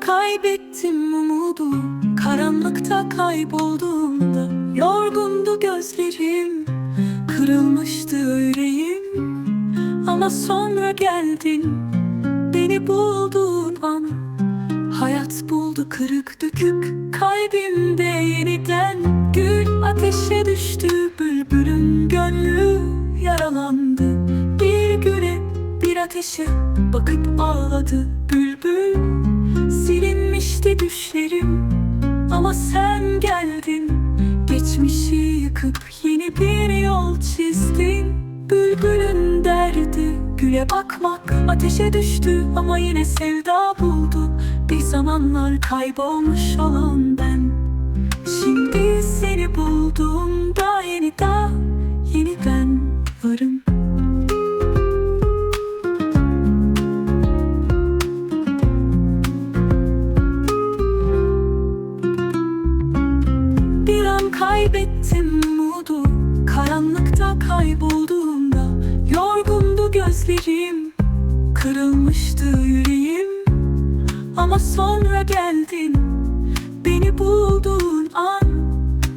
kaybettim umudu. Karanlıkta kaybolduğumda Yorgundu gözlerim. Kırılmıştı yüreğim. Ama sonra geldin. Beni bulduğun an. Hayat buldu kırık dökük. Kalbimde yeniden Gül ateşe düştü. Bülbülün gönlü yaralandı. Bir güne bir ateşe Bakıp ağladı bülbül. Silinmişti düşlerim Ama sen geldin. Geçmişi yıkıp yeni bir yol çizdin. Bülbülün derdi Güle bakmak ateşe düştü Ama yine sevda buldu. Bir zamanlar kaybolmuş olan ben. Şimdi seni bulduğumda yeniden kaybettim umudu Karanlıkta kaybolduğumda Yorgundu gözlerim Kırılmıştı yüreğim. Ama sonra geldin Beni bulduğun an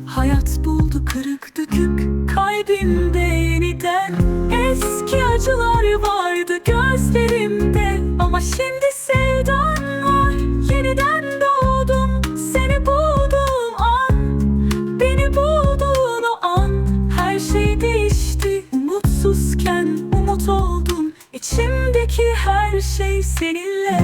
Hayat buldu kırık dökük Kalbimde yeniden. Eski acılar vardı gözlerimde Ama şimdi İçimdeki her şey seninle.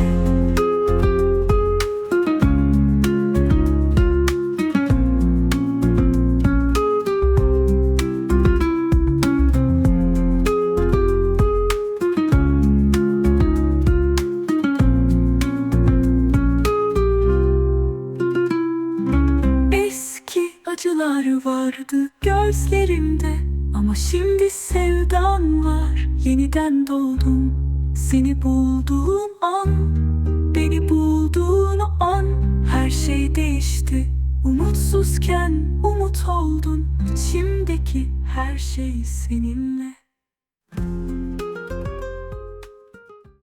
Acılar vardı gözlerimde Ama şimdi sevdan var. Yeniden doğdum Seni bulduğum an Beni bulduğun an Her şey değişti. Umutsuzken umut oldun İçimdeki her şey seninle